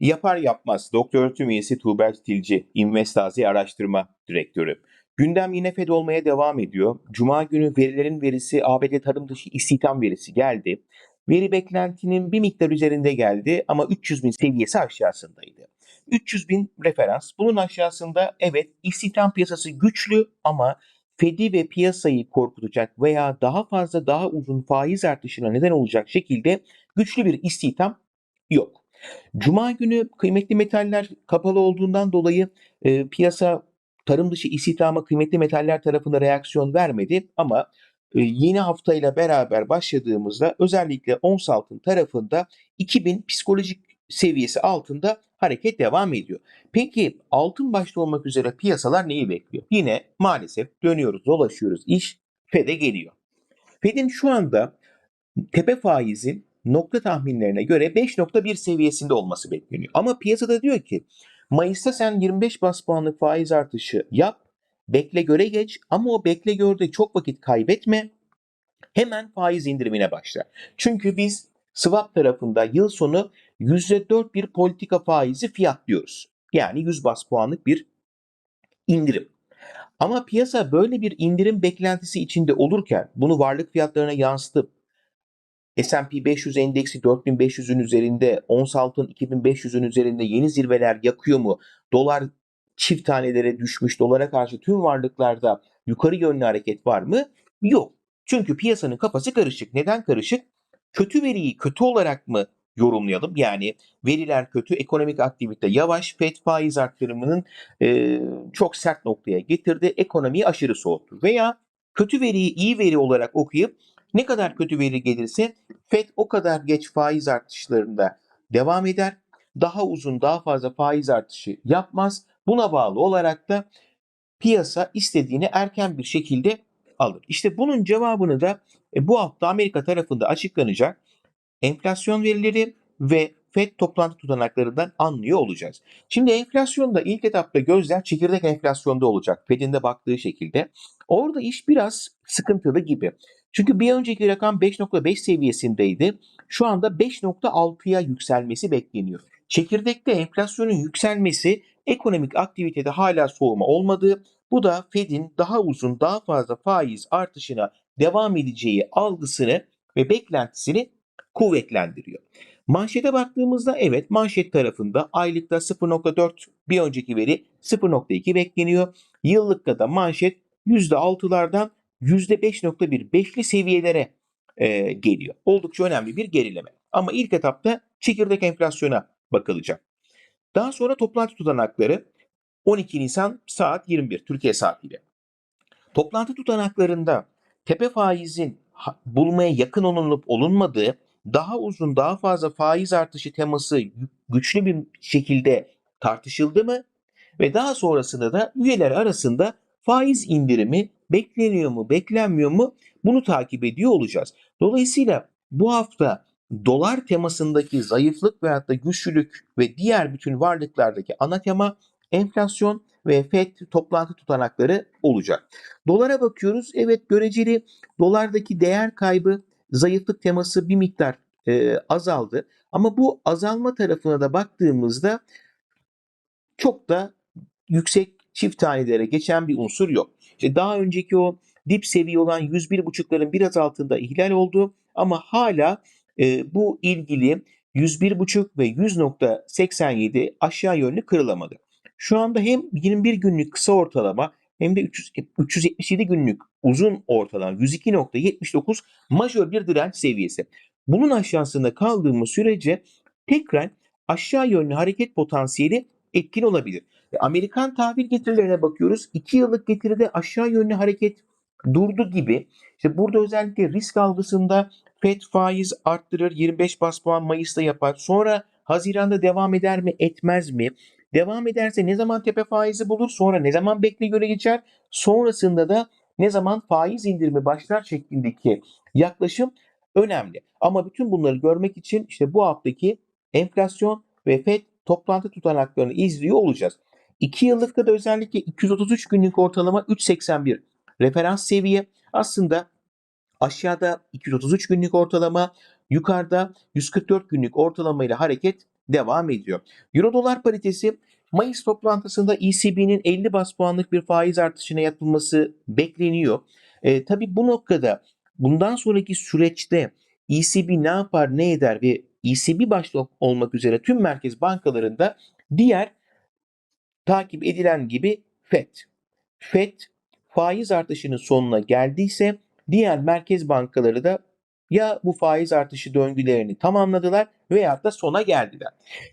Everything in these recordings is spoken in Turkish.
Yapar yapmaz Doktor öğretim üyesi Tuğber Tilci, Investazi Araştırma Direktörü. Gündem yine Fed olmaya devam ediyor. Cuma günü verilerin verisi ABD tarım dışı istihdam verisi geldi. Veri beklentinin bir miktar üzerinde geldi ama 300 bin seviyesi aşağısındaydı. 300 bin referans. Bunun aşağısında evet istihdam piyasası güçlü ama Fed'i ve piyasayı korkutacak veya daha fazla daha uzun faiz artışına neden olacak şekilde güçlü bir istihdam yok. Cuma günü kıymetli metaller kapalı olduğundan dolayı e, piyasa tarım dışı istihdama kıymetli metaller tarafında reaksiyon vermedi ama e, yeni haftayla beraber başladığımızda özellikle ons altın tarafında 2000 psikolojik seviyesi altında hareket devam ediyor. Peki altın başta olmak üzere piyasalar neyi bekliyor? Yine maalesef dönüyoruz dolaşıyoruz iş FED'e geliyor. Fed'in şu anda tepe faizin nokta tahminlerine göre 5.1 seviyesinde olması bekleniyor. Ama piyasada diyor ki Mayıs'ta sen 25 bas puanlık faiz artışı yap, bekle göre geç ama o bekle görde çok vakit kaybetme. Hemen faiz indirimine başla. Çünkü biz swap tarafında yıl sonu %4 bir politika faizi fiyatlıyoruz. Yani 100 bas puanlık bir indirim. Ama piyasa böyle bir indirim beklentisi içinde olurken bunu varlık fiyatlarına yansıtıp S&P 500 endeksi 4500'ün üzerinde, ons altın 2500'ün üzerinde yeni zirveler yakıyor mu? Dolar çift tanelere düşmüş, dolara karşı tüm varlıklarda yukarı yönlü hareket var mı? Yok. Çünkü piyasanın kafası karışık. Neden karışık? Kötü veriyi kötü olarak mı yorumlayalım? Yani veriler kötü, ekonomik aktivite yavaş, FED faiz arttırımının e, çok sert noktaya getirdi, ekonomiyi aşırı soğuttu. Veya kötü veriyi iyi veri olarak okuyup ne kadar kötü veri gelirse FED o kadar geç faiz artışlarında devam eder. Daha uzun, daha fazla faiz artışı yapmaz. Buna bağlı olarak da piyasa istediğini erken bir şekilde alır. İşte bunun cevabını da e, bu hafta Amerika tarafında açıklanacak enflasyon verileri ve FED toplantı tutanaklarından anlıyor olacağız. Şimdi enflasyonda ilk etapta gözler çekirdek enflasyonda olacak. Fed'in de baktığı şekilde. Orada iş biraz sıkıntılı gibi. Çünkü bir önceki rakam 5.5 seviyesindeydi. Şu anda 5.6'ya yükselmesi bekleniyor. Çekirdekte enflasyonun yükselmesi ekonomik aktivitede hala soğuma olmadığı, bu da Fed'in daha uzun, daha fazla faiz artışına devam edeceği algısını ve beklentisini kuvvetlendiriyor. Manşete baktığımızda evet manşet tarafında aylıkta 0.4 bir önceki veri 0.2 bekleniyor. Yıllıkta da manşet %6'lardan %5.1 beşli seviyelere e, geliyor. Oldukça önemli bir gerileme. Ama ilk etapta çekirdek enflasyona bakılacak. Daha sonra toplantı tutanakları 12 Nisan saat 21 Türkiye saatiyle. Toplantı tutanaklarında tepe faizin bulmaya yakın olunup olunmadığı, daha uzun daha fazla faiz artışı teması güçlü bir şekilde tartışıldı mı? Ve daha sonrasında da üyeler arasında faiz indirimi bekleniyor mu, beklenmiyor mu bunu takip ediyor olacağız. Dolayısıyla bu hafta dolar temasındaki zayıflık veyahut da güçlülük ve diğer bütün varlıklardaki ana tema enflasyon ve FED toplantı tutanakları olacak. Dolara bakıyoruz. Evet göreceli dolardaki değer kaybı zayıflık teması bir miktar e, azaldı. Ama bu azalma tarafına da baktığımızda çok da yüksek çift tanelere geçen bir unsur yok. İşte daha önceki o dip seviye olan 101.5'ların biraz altında ihlal oldu ama hala e, bu ilgili 101.5 ve 100.87 aşağı yönlü kırılamadı. Şu anda hem 21 günlük kısa ortalama hem de 300, 377 günlük uzun ortalama 102.79 majör bir direnç seviyesi. Bunun aşağısında kaldığımız sürece tekrar aşağı yönlü hareket potansiyeli etkin olabilir. E, Amerikan tahvil getirilerine bakıyoruz. 2 yıllık getiride aşağı yönlü hareket durdu gibi. İşte burada özellikle risk algısında FED faiz arttırır 25 bas puan Mayıs'ta yapar. Sonra Haziran'da devam eder mi etmez mi? Devam ederse ne zaman tepe faizi bulur? Sonra ne zaman bekle göre geçer? Sonrasında da ne zaman faiz indirimi başlar şeklindeki yaklaşım önemli. Ama bütün bunları görmek için işte bu haftaki enflasyon ve FED toplantı tutanaklarını izliyor olacağız. 2 yıllıkta da özellikle 233 günlük ortalama 3.81 referans seviye. Aslında aşağıda 233 günlük ortalama, yukarıda 144 günlük ortalama ile hareket devam ediyor. Euro dolar paritesi Mayıs toplantısında ECB'nin 50 bas puanlık bir faiz artışına yapılması bekleniyor. E, tabii bu noktada bundan sonraki süreçte ECB ne yapar ne eder ve ECB başta olmak üzere tüm merkez bankalarında diğer takip edilen gibi FED. FED faiz artışının sonuna geldiyse diğer merkez bankaları da ya bu faiz artışı döngülerini tamamladılar veyahut da sona geldiler.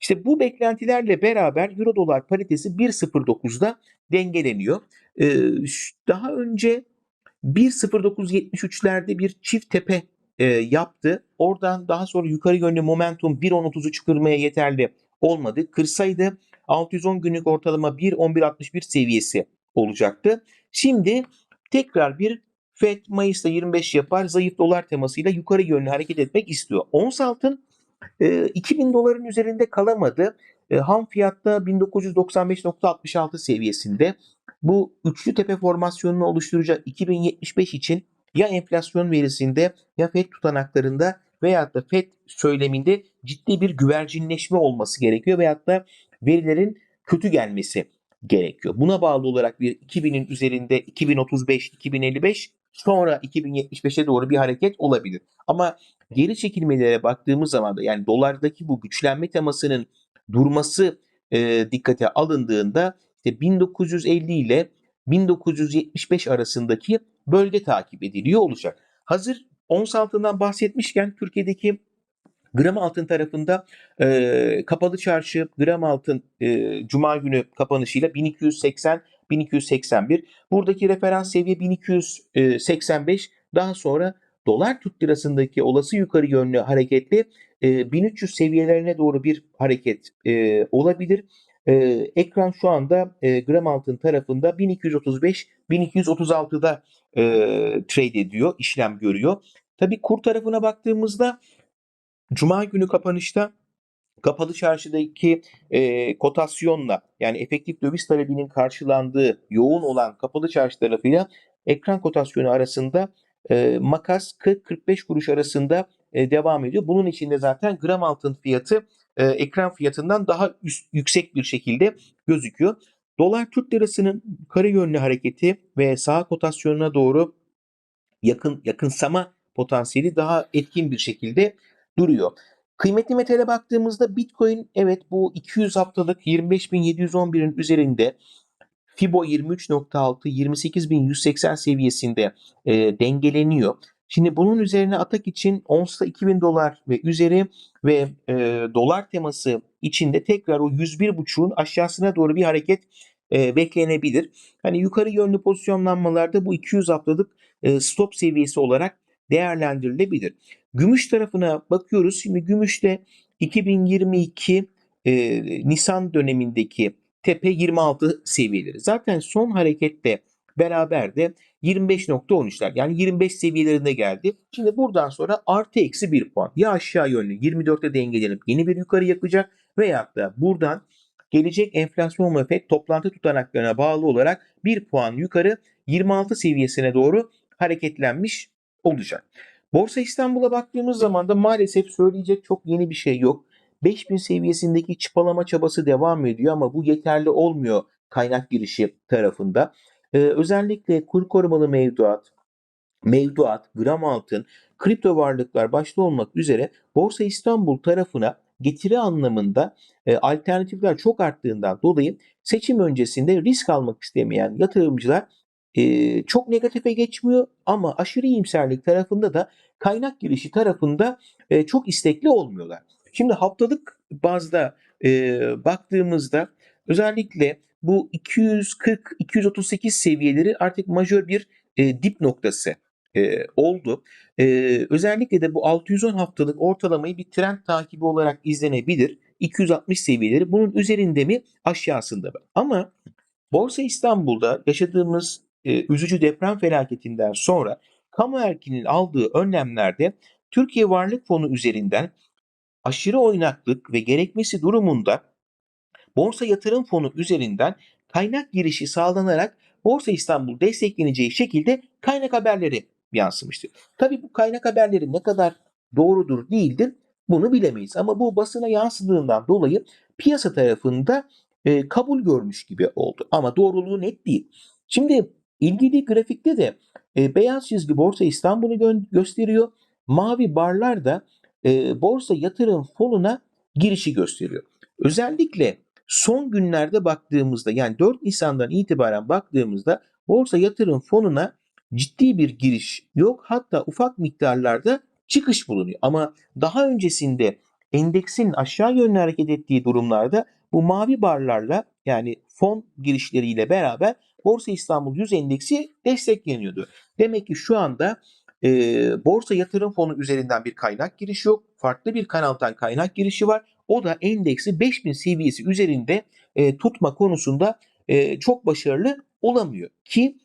İşte bu beklentilerle beraber Euro dolar paritesi 1.09'da dengeleniyor. Ee, daha önce 1.0973'lerde bir çift tepe e, yaptı. Oradan daha sonra yukarı yönlü momentum 1.10.30'u çıkırmaya yeterli olmadı. Kırsaydı 610 günlük ortalama 1.11.61 seviyesi olacaktı. Şimdi tekrar bir FED Mayıs'ta 25 yapar zayıf dolar temasıyla yukarı yönlü hareket etmek istiyor. Ons altın e, 2000 doların üzerinde kalamadı. E, ham fiyatta 1995.66 seviyesinde. Bu üçlü tepe formasyonunu oluşturacak 2075 için ya enflasyon verisinde ya FED tutanaklarında veyahut da FED söyleminde ciddi bir güvercinleşme olması gerekiyor veyahut da verilerin kötü gelmesi gerekiyor. Buna bağlı olarak bir 2000'in üzerinde 2035, 2055 sonra 2075'e doğru bir hareket olabilir. Ama geri çekilmelere baktığımız zaman da yani dolardaki bu güçlenme temasının durması e, dikkate alındığında işte 1950 ile 1975 arasındaki bölge takip ediliyor olacak. Hazır ons altından bahsetmişken Türkiye'deki gram altın tarafında e, kapalı çarşı gram altın e, cuma günü kapanışıyla 1280 1281 buradaki referans seviye 1285 daha sonra dolar Türk lirasındaki olası yukarı yönlü hareketli e, 1300 seviyelerine doğru bir hareket e, olabilir. E, ekran şu anda e, gram altın tarafında 1235-1236'da e, trade ediyor, işlem görüyor. Tabii kur tarafına baktığımızda Cuma günü kapanışta kapalı çarşıdaki e, kotasyonla yani efektif döviz talebinin karşılandığı yoğun olan kapalı çarşı tarafıyla ekran kotasyonu arasında e, makas 40-45 kuruş arasında e, devam ediyor. Bunun içinde zaten gram altın fiyatı e, ekran fiyatından daha üst, yüksek bir şekilde gözüküyor. Dolar Türk lirasının yukarı yönlü hareketi ve sağ kotasyonuna doğru yakın yakınsama potansiyeli daha etkin bir şekilde duruyor. Kıymetli metale baktığımızda Bitcoin evet bu 200 haftalık 25.711'in üzerinde Fibo 23.6 28.180 seviyesinde e, dengeleniyor. Şimdi bunun üzerine atak için onsta 2000 dolar ve üzeri ve e, dolar teması içinde tekrar o 101.5'un aşağısına doğru bir hareket e, beklenebilir. Hani yukarı yönlü pozisyonlanmalarda bu 200 haftalık e, stop seviyesi olarak değerlendirilebilir. Gümüş tarafına bakıyoruz. Şimdi gümüşte 2022 e, Nisan dönemindeki tepe 26 seviyeleri. Zaten son harekette beraber de 25.13'ler yani 25 seviyelerinde geldi. Şimdi buradan sonra artı eksi 1 puan ya aşağı yönlü 24'te dengelenip yeni bir yukarı yakacak veyahut da buradan gelecek enflasyon ve FED toplantı tutanaklarına bağlı olarak 1 puan yukarı 26 seviyesine doğru hareketlenmiş olacak. Borsa İstanbul'a baktığımız zaman da maalesef söyleyecek çok yeni bir şey yok. 5000 seviyesindeki çıpalama çabası devam ediyor ama bu yeterli olmuyor kaynak girişi tarafında. Ee, özellikle kur korumalı mevduat, mevduat, gram altın, kripto varlıklar başta olmak üzere Borsa İstanbul tarafına getiri anlamında e, alternatifler çok arttığından dolayı seçim öncesinde risk almak istemeyen yatırımcılar e, çok negatife geçmiyor ama aşırı iyimserlik tarafında da kaynak girişi tarafında e, çok istekli olmuyorlar. Şimdi haftalık bazda e, baktığımızda özellikle bu 240-238 seviyeleri artık majör bir e, dip noktası e, oldu. E, özellikle de bu 610 haftalık ortalamayı bir trend takibi olarak izlenebilir. 260 seviyeleri bunun üzerinde mi aşağısında mı? Ama Borsa İstanbul'da yaşadığımız e, üzücü deprem felaketinden sonra kamu erkinin aldığı önlemlerde Türkiye Varlık Fonu üzerinden aşırı oynaklık ve gerekmesi durumunda Borsa Yatırım Fonu üzerinden kaynak girişi sağlanarak Borsa İstanbul destekleneceği şekilde kaynak haberleri yansımıştır. Tabii bu kaynak haberleri ne kadar doğrudur değildir Bunu bilemeyiz ama bu basına yansıdığından dolayı piyasa tarafında e, kabul görmüş gibi oldu. Ama doğruluğu net değil. Şimdi ilgili grafikte de e, beyaz çizgi Borsa İstanbul'u gö- gösteriyor. Mavi barlar da e, borsa yatırım fonuna girişi gösteriyor. Özellikle son günlerde baktığımızda yani 4 Nisan'dan itibaren baktığımızda borsa yatırım fonuna ciddi bir giriş yok. Hatta ufak miktarlarda çıkış bulunuyor. Ama daha öncesinde endeksin aşağı yönlü hareket ettiği durumlarda bu mavi barlarla yani fon girişleriyle beraber Borsa İstanbul 100 endeksi destekleniyordu. Demek ki şu anda e, borsa yatırım fonu üzerinden bir kaynak girişi yok. Farklı bir kanaldan kaynak girişi var. O da endeksi 5000 seviyesi üzerinde e, tutma konusunda e, çok başarılı olamıyor. Ki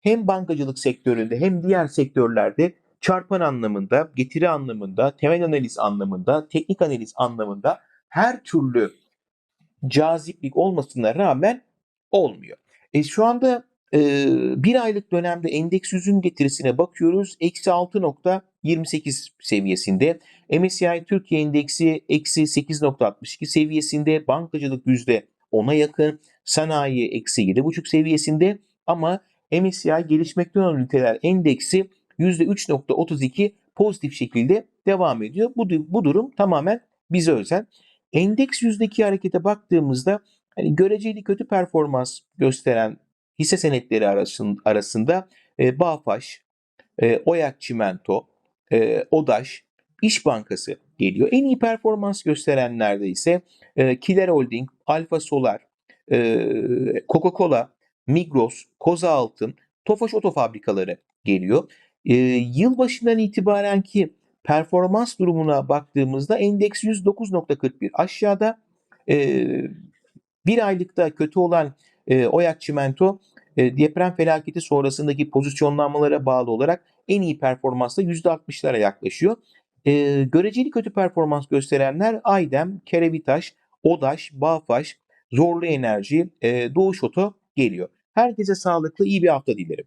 hem bankacılık sektöründe hem diğer sektörlerde çarpan anlamında, getiri anlamında, temel analiz anlamında, teknik analiz anlamında her türlü caziplik olmasına rağmen olmuyor. E şu anda e, bir aylık dönemde endeks yüzün getirisine bakıyoruz. Eksi 6.28 seviyesinde. MSCI Türkiye endeksi eksi 8.62 seviyesinde. Bankacılık yüzde 10'a yakın. Sanayi eksi 7.5 seviyesinde. Ama MSCI gelişmekte olan ülkeler endeksi %3.32 pozitif şekilde devam ediyor. Bu, bu durum tamamen bize özel. Endeks yüzdeki harekete baktığımızda hani göreceli kötü performans gösteren hisse senetleri arasında, arasında e, Bağfaş, e, Oyak Çimento, e, Odaş, İş Bankası geliyor. En iyi performans gösterenlerde ise e, Kiler Holding, Alfa Solar, e, Coca-Cola, Migros, Koza Altın, Tofaş Oto Fabrikaları geliyor. E, yılbaşından itibaren ki performans durumuna baktığımızda endeks 109.41 aşağıda e, bir aylıkta kötü olan e, Oyak Çimento e, deprem felaketi sonrasındaki pozisyonlanmalara bağlı olarak en iyi performansla %60'lara yaklaşıyor. E, göreceli kötü performans gösterenler Aydem, Kerevitaş, Odaş, Bağfaş, Zorlu Enerji, e, Doğuş Oto geliyor. Herkese sağlıklı iyi bir hafta dilerim.